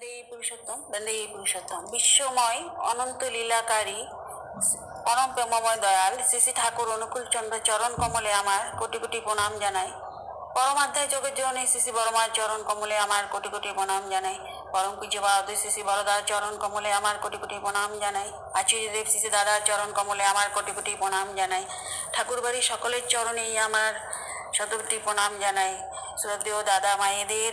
বন্দে পুরুষোত্তম বন্দে পুরুষোত্তম। বিশ্বময়, অনন্ত লীলাকারী, পরম প্রেমময় দয়াল, শ্রী ঠাকুর অনুকূল চন্দ্র চরণ কমলে আমার কোটি কোটি প্রণাম জানাই পরমাধ্যায় জগৎ জননী শ্রী বড়মার চরণ কমলে আমার কোটি কোটি প্রণাম জানাই পরম পূজ্য বাহাদুর শ্রী বড়দার চরণ কমলে আমার কোটি কোটি প্রণাম জানাই আচার্যদেব শ্রী দাদার চরণ কমলে আমার কোটি কোটি প্রণাম জানাই ঠাকুরবাড়ি সকলের চরণেই আমার শতকোটি প্রণাম জানাই শ্রদ্ধেয় দাদা মায়েদের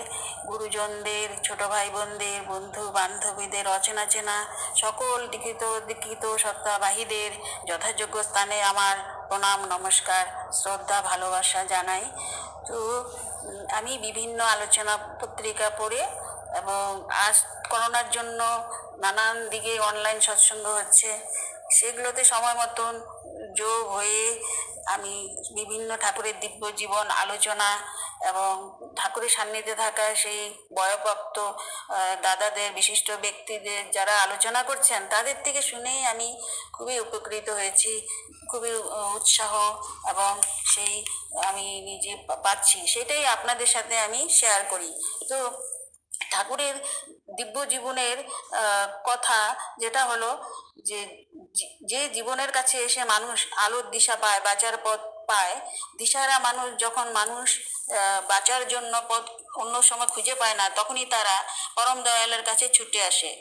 গুরুজনদের, ছোট ভাই বোনদের বন্ধু বান্ধবীদের অচেনা চেনা সকল দীক্ষিত দীক্ষিত সত্তাবাহীদের যথাযোগ্য স্থানে আমার প্রণাম, নমস্কার, শ্রদ্ধা, ভালোবাসা জানাই। তো আমি বিভিন্ন আলোচনা পত্রিকা পড়ে এবং আজ করোনার জন্য নানান দিকে অনলাইন সৎসঙ্গ হচ্ছে। সেগুলোতে সময় মতন যোগ হয়ে আমি বিভিন্ন ঠাকুরের দিব্য জীবন আলোচনা এবং ঠাকুরের সান্নিধ্যে থাকা সেই বয়প্রাপ্ত দাদাদের, বিশিষ্ট ব্যক্তিদের যারা আলোচনা করছেন, তাদের থেকে শুনেই আমি খুবই উপকৃত হয়েছি, খুবই উৎসাহ এবং সেই আমি নিজে পাচ্ছি। সেটাই আপনাদের সাথে আমি শেয়ার করি। তো ঠাকুরের দিব্য জীবনের কথা যেটা হলো যে যে- জীবনের কাছে এসে মানুষ আলোর দিশা পায়, বাঁচার পথ পায়, দিশারা মানুষ যখন মানুষ বাঁচার জন্য পথ অন্য সময় খুঁজে পায় না, তখনই তারা পরম দয়ালের কাছে ছুটে আসে।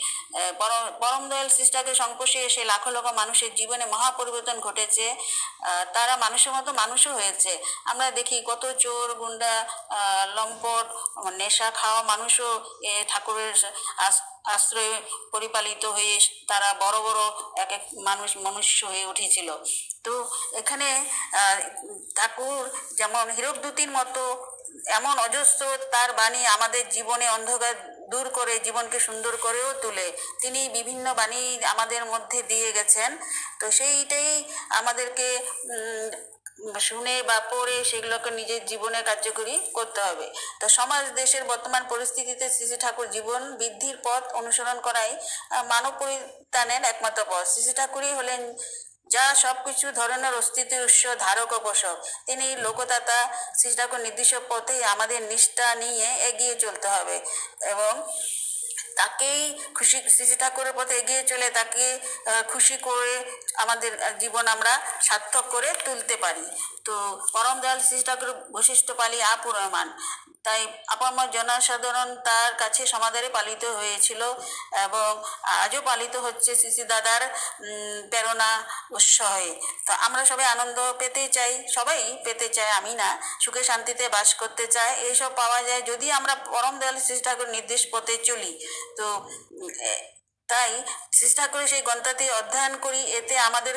পরম দয়াল সৃষ্টাকে সংস্পর্শে এসে লাখো লাখো মানুষের জীবনে মহা পরিবর্তন ঘটেছে তারা মানুষের মতো মানুষও হয়েছে। আমরা দেখি কত চোর, গুন্ডা লম্পট, নেশা খাওয়া মানুষও এ ঠাকুরের আশ্রয়ে পরিপালিত হয়ে তারা বড় বড় এক এক মানুষ, মনুষ্য হয়ে উঠেছিল। তো এখানে ঠাকুর যেমন হীরকদূতির মতো এমন অজস্র তার বাণী আমাদের জীবনে অন্ধকার দূর করে, জীবনকে সুন্দর করেও তোলে। তিনি বিভিন্ন বাণী আমাদের মধ্যে দিয়ে গেছেন। তো সেইটাই আমাদেরকে শুনে বা পড়ে সেগুলোকে নিজের জীবনে কার্যকরী করতে হবে। তো সমাজ, দেশের বর্তমান পরিস্থিতিতে শ্রী ঠাকুর জীবন বৃদ্ধির পথ অনুসরণ করাই মানব পরিত্রাণের একমাত্র পথ। শ্রী ঠাকুরই হলেন যা সবকিছু ধরনের অস্তিত্বের উৎস, ধারক ও পোষক। তিনি লোকদাতা ঠাকুর নির্দিষ্ট পথেই আমাদের নিষ্ঠা নিয়ে এগিয়ে চলতে হবে এবং তাকেই খুশি শ্রী ঠাকুরের পথে এগিয়ে চলে তাকে খুশি করে আমাদের জীবন আমরা সার্থক করে তুলতে পারি। তো পরম দয়াল শ্রী ঠাকুর বৈশিষ্ট্য পালি আপুরমান তাই আপামর জনসাধারণ তার কাছে সমাদারে পালিত হয়েছিল এবং আজও পালিত হচ্ছে শ্রী দাদার প্রেরণা উৎসাহে তো আমরা সবাই আনন্দ পেতে চাই, সবাই পেতে চাই আমি না। সুখে শান্তিতে বাস করতে চাই এইসব পাওয়া যায়। যদি আমরা পরম দয়াল শ্রী ঠাকুর নির্দেশ পথে চলি, তো তাই চেষ্টা করে সেই গ্রন্থটি অধ্যয়ন করি। এতে আমাদের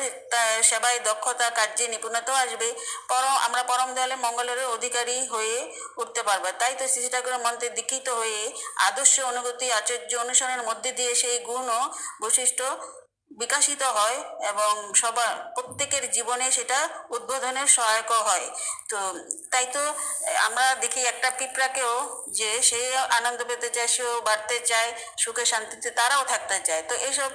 সেবায় দক্ষতা, কার্যে নিপুণতাও আসবে। পর আমরা পরম দলে মঙ্গলের অধিকারী হয়ে উঠতে পারব। তাই তো শ্রী ঠাকুরের মন্ত্রে দীক্ষিত হয়ে আদর্শ অনুভূতি, আচার্য অনুসরণের মধ্যে দিয়ে সেই গুণ ও বৈশিষ্ট্য বিকাশিত হয় এবং সবার, প্রত্যেকের জীবনে সেটা উদ্বোধনের সহায়ক হয়। তো তাই তো আমরা দেখি একটা পিঁপড়াকেও যে সে আনন্দ পেতে চায়, সেও বাড়তে চায়, সুখে শান্তিতে তারাও থাকতে চায়। তো এইসব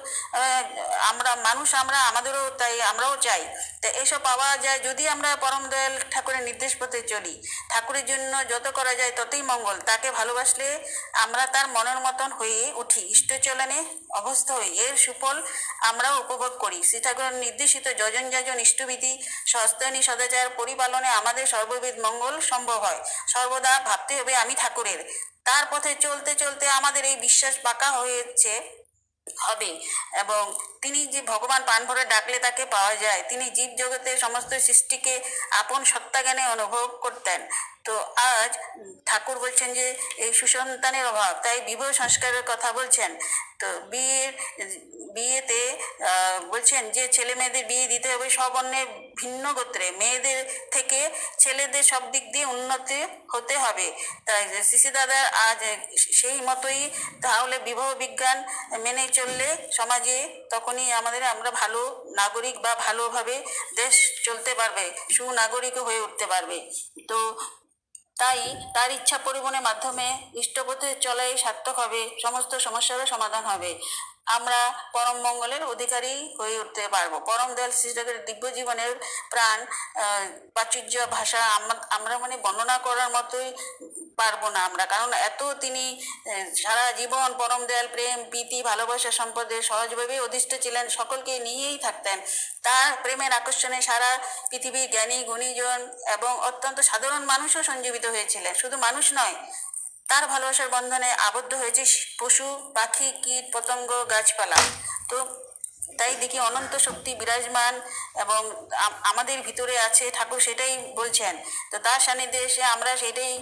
আমরা মানুষ আমরা, আমাদেরও তাই, আমরাও চাই। তো এইসব পাওয়া যায় যদি আমরা পরম দয়াল ঠাকুরের নির্দেশ পথে চলি। ঠাকুরের জন্য যত করা যায় ততই মঙ্গল। তাকে ভালোবাসলে আমরা তার মনের মতন হয়ে উঠি। ইষ্টচলনে অভ্যস্ত হই। এর সুফল আমরাও উপভোগ করি। শ্রী ঠাকুরের নির্দেশিত যজন যজন ইষ্টবিধি সস্তায়নী সদাচার পরিপালনে আমাদের সর্ববিধ মঙ্গল সম্ভব হয়। সর্বদা ভাবতে হবে আমি ঠাকুরের। তার পথে চলতে চলতে আমাদের এই বিশ্বাস পাকা হয়েছে, হবে। এবং তিনি যে ভগবান প্রাণ ভরে ডাকলে তাকে পাওয়া যায়, তিনি জীব জগতের সমস্ত সৃষ্টিকে আপন সত্তা জ্ঞানে অনুভব করতেন। তো আজ ঠাকুর বলছেন যে এই সুসন্তানের অভাব, তাই বিবাহ সংস্কারের কথা বলছেন। তো বিয়ের, বিয়েতে বলছেন যে ছেলে মেয়েদের বিয়ে দিতে হবে সব অন্যের ভিন্ন গোত্রে। মেয়েদের থেকে ছেলেদের সব দিক দিয়ে উন্নতি হতে হবে। তাই শিশি দাদা আজ সেই মতোই তাহলে বিবাহ বিজ্ঞান মেনে চললে সমাজে তখনই আমাদের, আমরা ভালো নাগরিক বা ভালোভাবে দেশ চলতে পারবে সুনাগরিকও হয়ে উঠতে পারবে। তো তাই তার ইচ্ছা পরিবহনের মাধ্যমে ইষ্টপথে চলাই সার্থক হবে সমস্ত সমস্যারও সমাধান হবে। আমরা পরম মঙ্গলের অধিকারী হয়ে উঠতে পারব। পরম দয়াল শ্রীঠাকুরের দিব্য জীবনের প্রাণ প্রাচুর্য ভাষা আমরা মানে বর্ণনা করার মতোই পারব না আমরা। কারণ এত তিনি সারা জীবন পরম দয়াল, প্রেম, প্রীতি, ভালোবাসা সম্পদে সহজভাবে অধিষ্ঠ ছিলেন, সকলকে নিয়েই থাকতেন। তার প্রেমের আকর্ষণে সারা পৃথিবীর জ্ঞানী, গুণীজন এবং অত্যন্ত সাধারণ মানুষও সঞ্জীবিত হয়েছিলেন। শুধু মানুষ নয় তার ভালোবাসার বন্ধনে আবদ্ধ হয়েছে পশু, পাখি, কীট, পতঙ্গ, গাছপালা। তো তাই দেখি অনন্ত শক্তি বিরাজমান এবং আমাদের ভিতরে আছে, ঠাকুর সেটাই বলছেন। তো তার সান্নিধ্যে এসে আমরা সেটাই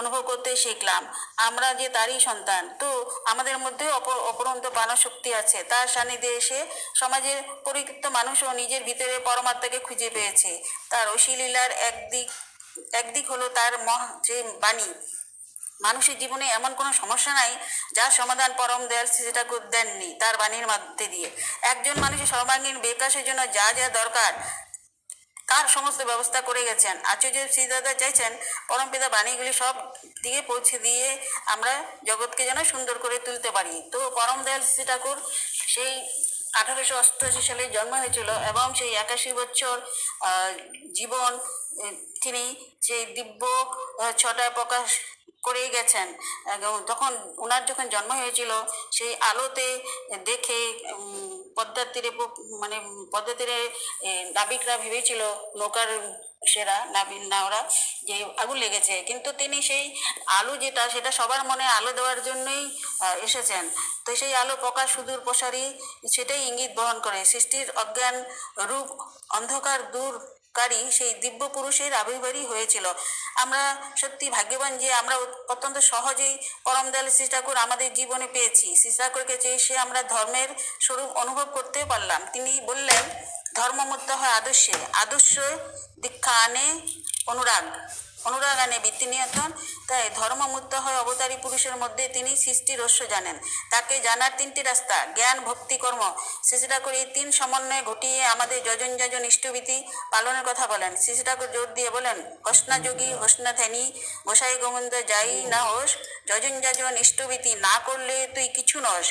অনুভব করতে শিখলাম। আমরা যে তারই সন্তান, তো আমাদের মধ্যে অপর অপরন্ত শক্তি আছে। তার সান্নিধ্যে এসে সমাজের পরিকৃত মানুষও নিজের ভিতরে পরমাত্মাকে খুঁজে পেয়েছে। তার অশীলীলার একদিক একদিক হলো তার মহ যে বাণী। মানুষের জীবনে এমন কোনো সমস্যা নাই যার সমাধান পরম দয়াল শ্রী ঠাকুর দেননি তার বাণীর মধ্যে দিয়ে। একজন মানুষের সর্বাঙ্গীন বিকাশের জন্য যা যা দরকার, তার সমস্ত ব্যবস্থা করে গেছেন। আচার্য শ্রীদাদা চাইছেন পরমপিতা বাণীগুলি সব দিকে পৌঁছে দিয়ে আমরা জগৎকে যেন সুন্দর করে তুলতে পারি। তো পরম দয়াল শ্রী ঠাকুর সেই আঠারোশো অষ্টআশি সালে জন্ম হয়েছিল এবং সেই একাশি বছর জীবন তিনি সেই দিব্য ছটায় প্রকাশ করেই গেছেন। তখন ওনার যখন জন্ম হয়েছিল, সেই আলোতে দেখে পদ্মার তীরে মানে পদ্মার তীরে নাবিকরা ভেবেছিল, নৌকার সেরা নাবিক নাওরা যে আগুন লেগেছে। কিন্তু তিনি সেই আলো যেটা, সেটা সবার মনে আলো দেওয়ার জন্যই এসেছেন। তো সেই আলো প্রকাশ, সুদূর প্রসারী, সেটাই ইঙ্গিত বহন করে। সৃষ্টির অজ্ঞান রূপ অন্ধকার দূর কারী সেই দিব্য পুরুষের আবির্ভাবই হয়েছিল। আমরা সত্যি ভাগ্যবান যে আমরা অত্যন্ত সহজেই পরম দয়াল শ্রী ঠাকুর আমাদের জীবনে পেয়েছি। শ্রী ঠাকুরকে চেয়ে সে আমরা ধর্মের স্বরূপ অনুভব করতে পারলাম। তিনি বললেন ধর্মমুক্ত হয় আদর্শে। আদর্শ দীক্ষা আনে অনুরাগ। অনুরাগ আনে বৃত্তি নিয়ন্ত্রণ, তাই ধর্মমুক্ত হয় অবতারী পুরুষের মধ্যে তিনি সৃষ্টির রহস্য জানেন। তাকে জানার তিনটি রাস্তা, জ্ঞান, ভক্তি, কর্ম। শ্রী ঠাকুর এই তিন সমন্বয়ে ঘটিয়ে আমাদের যজন যজন ইষ্টবিধি পালনের কথা বলেন। শ্রী ঠাকুর জোর দিয়ে বলেন হোসনা যোগী হোসনা ধ্যানী, গোসাই গোবিন্দ যাই না হোস, যজন যজন ইষ্টবিধি না করলে তুই কিছু নস।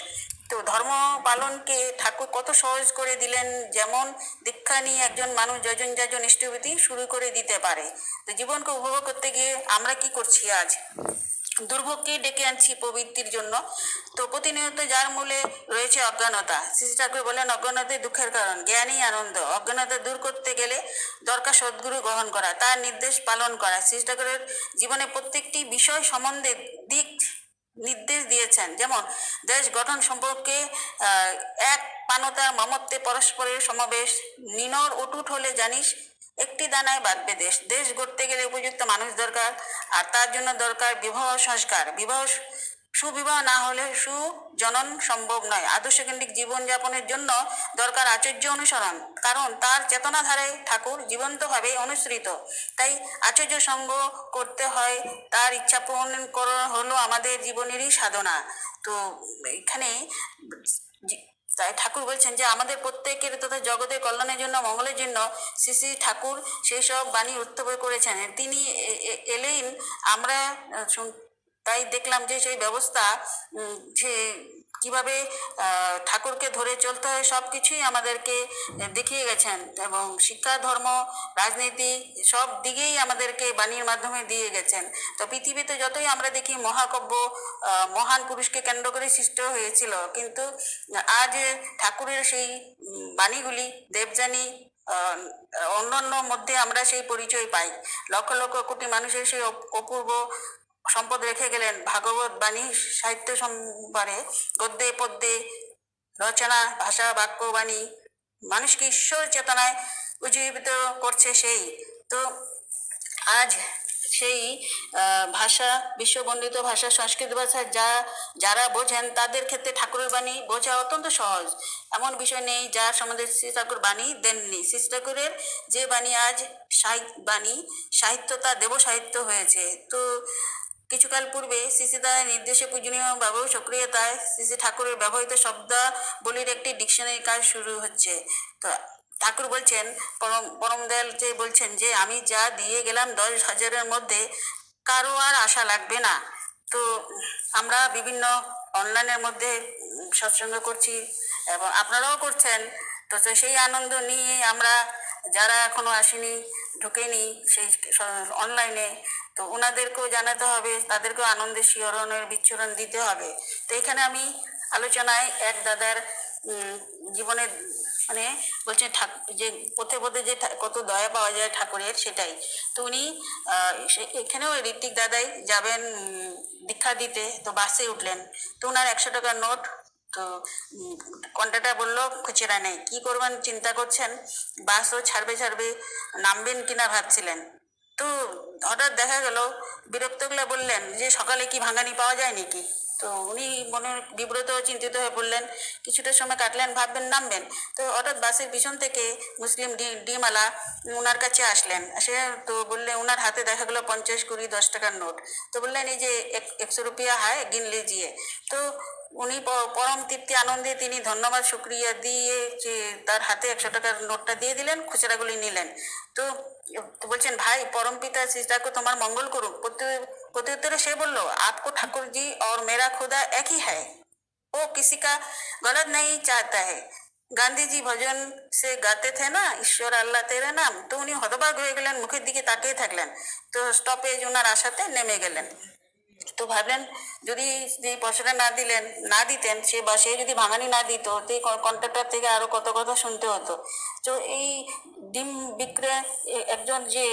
তো ধর্ম পালনকে ঠাকুর কত সহজ করে দিলেন, যেমন দীক্ষা নিয়ে একজন মানুষ যজন যজন ইষ্টবিধি শুরু করে দিতে পারে। তো জীবনকে উপভোগ করতে গিয়ে আমরা কি করছি আজ? দুর্ভোগকে ডেকে আনছি প্রবৃত্তির জন্য। তো প্রতিনিয়ত যার মূলে রয়েছে অজ্ঞানতা, শ্রী ঠাকুর বলেন অজ্ঞানতাই দুঃখের কারণ, জ্ঞানই আনন্দ। অজ্ঞানতা দূর করতে গেলে দরকার সদ্গুরু গ্রহণ করা, তার নির্দেশ পালন করা। শ্রী ঠাকুরের জীবনে প্রত্যেকটি বিষয় সম্বন্ধে দিক নির্দেশ দিয়েছেন। যেমন, দেশ গঠন সম্পর্কে এক পানতা মমত্বে পরস্পরের সমাবেশ, নিনর অটুট হলে জানিস, একটি দানায় বাঁধবে দেশ। দেশ গড়তে গেলে উপযুক্ত মানুষ দরকার, আর তার জন্য দরকার বিবাহ সংস্কার। বিবাহ সুবিবাহ না হলে সুজনন সম্ভব নয়। আদর্শকেন্দ্রিক জীবনযাপনের জন্য দরকার আচার্য অনুসরণ, কারণ তার চেতনাধারায় ঠাকুর জীবন্তভাবে অনুসৃত। তাই আচার্য সঙ্গ করতে হয়, তার ইচ্ছা পূরণ করা, হলো আমাদের জীবনেরই সাধনা। তো এখানে তাই ঠাকুর বলছেন যে, আমাদের প্রত্যেকের তথা জগতের কল্যাণের জন্য, মঙ্গলের জন্য শ্রী শ্রী ঠাকুর সেই সব বাণী উত্থাপন করেছেন। তিনি এলেন, আমরা তাই দেখলাম যে সেই ব্যবস্থা যে কীভাবে ঠাকুরকে ধরে চলতে হয় সব কিছুই আমাদেরকে দেখিয়ে গেছেন এবং শিক্ষা, ধর্ম, রাজনীতি সব দিকেই আমাদেরকে বাণীর মাধ্যমে দিয়ে গেছেন। তো পৃথিবীতে যতই আমরা দেখি মহাকাব্য মহান পুরুষকে কেন্দ্র করে সৃষ্ট হয়েছিল, কিন্তু আজ ঠাকুরের সেই বাণীগুলি, দেবযানী অন্যান্য মধ্যে আমরা সেই পরিচয় পাই। লক্ষ লক্ষ কোটি মানুষের সেই অপ- অপূর্ব সম্পদ রেখে গেলেন ভাগবত বাণী সাহিত্য সম্ভারে। গদ্যে, পদ্যে, রচনা, ভাষা, বাক্য, বাণী, মানুষকে ঈশ্বর চেতনায় উজ্জীবিত করছে সেই। তো আজ সেই ভাষা, বিশ্ববন্দিত ভাষা, সংস্কৃত ভাষা যা, যারা বোঝেন তাদের ক্ষেত্রে ঠাকুরের বাণী বোঝা অত্যন্ত সহজ। এমন বিষয় নেই যার সম্বন্ধে শ্রী ঠাকুর বাণী দেননি। শ্রী ঠাকুরের যে বাণী আজ সাহিত্য বাণী, সাহিত্য তা দেব সাহিত্য হয়েছে। তো কিছুকাল পূর্বে সিসিদার নির্দেশে পূজনীয় বাবু সক্রিয়তায় সিসি ঠাকুরের ব্যবহৃত শব্দাবলীর একটি ডিকশনারি কাজ শুরু হচ্ছে। তো ঠাকুর বলছেন, পরম পরম দয়াল যে বলছেন যে, আমি যা দিয়ে গেলাম দশ হাজারের মধ্যে, কারও আর আশা লাগবে না। তো আমরা বিভিন্ন অনলাইনের মধ্যে সৎসঙ্গ করছি এবং আপনারাও করছেন। তো সেই আনন্দ নিয়ে আমরা যারা এখনও আসেনি, ঢুকেনি সেই অনলাইনে তো ওনাদেরকেও জানাতে হবে, তাদেরকেও আনন্দের শিহরণের বিচ্ছুরণ দিতে হবে। তো এখানে আমি আলোচনায় এক দাদার জীবনের মানে বলছেন ঠাক- যে পথে পথে যে কত দয়া পাওয়া যায় ঠাকুরের, সেটাই। তো উনি এখানেও ঋত্বিক দাদাই যাবেন দীক্ষা দিতে, তো বাসে উঠলেন। তো ওনার একশো টাকার নোট, তো কন্ট্রাক্টর বলল, খুচরা নেই, কি করবেন, চিন্তা করছেন? বাসও ছাড়বে ছাড়বে, নামবেন কিনা ভাবছিলেন? তো হঠাৎ দেখা গেল, বিরক্তগুলা বললেন যে সকালে কি ভাঙানি পাওয়া যায় নাকি? তো উনি মনে বিব্রত চিন্তিত হয়ে পড়লেন কিছুটা সময় কাটলেন, ভাববেন, নামবেন। তো হঠাৎ বাসের পিছন থেকে মুসলিম ডিমালা ওনার কাছে আসলেন। সে তো বললে ওনার হাতে দেখা গেলো পঞ্চাশ কুড়ি দশ টাকার নোট। তো বললেন, এই যে এক- একশো রুপিয়া হায় গিন লিজিয়ে তো উনি প- পরম তৃপ্তি আনন্দে তিনি ধন্যবাদ শুক্রিয়া দিয়ে যে তার হাতে একশো টাকার নোটটা দিয়ে দিলেন খুচরাগুলি নিলেন তো তো বলছেন ভাই পরম পিতা सीता তোমার মঙ্গল করুক প্রত্যু- প্রত্যুত্তরে সে বলল आपको ठाकुर जी और मेरा खुदा एक ही है वो किसी का गलत नहीं चाहता है গান্ধী জি ভজন সে গাতে থে না ঈশ্বর আল্লাহ তেরে নাম তো উনি হতবাক হয়ে গেলেন মুখের দিকে তাকিয়ে থাকলেন তো স্টপেজ ওনার আশাতে নেমে গেলেন তো ভাবলেন যদি যে পয়সাটা না দিলেন, না দিতেন, সে বা সে যদি ভাঙানি না দিত, তো এই কন্ট্রাক্টর থেকে আরও কত কথা শুনতে হতো। তো এই ডিম বিক্রয় একজন যে,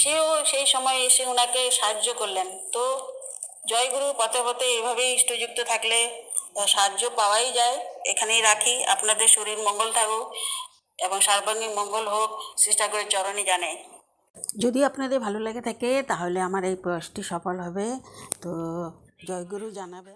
সেও সেই সময় এসে ওনাকে সাহায্য করলেন। তো জয়গুরু পথে পথে এভাবেই ইষ্টযুক্ত থাকলে সাহায্য পাওয়াই যায়। এখানেই রাখি, আপনাদের শরীর মঙ্গল থাকুক এবং সার্বাঙ্গীন মঙ্গল হোক চেষ্টা করে চরণে জানাই যদি আপনাদের ভালো লেগে থাকে তাহলে আমার এই প্রয়াসটি সফল হবে। তো জয়গুরু জানাবে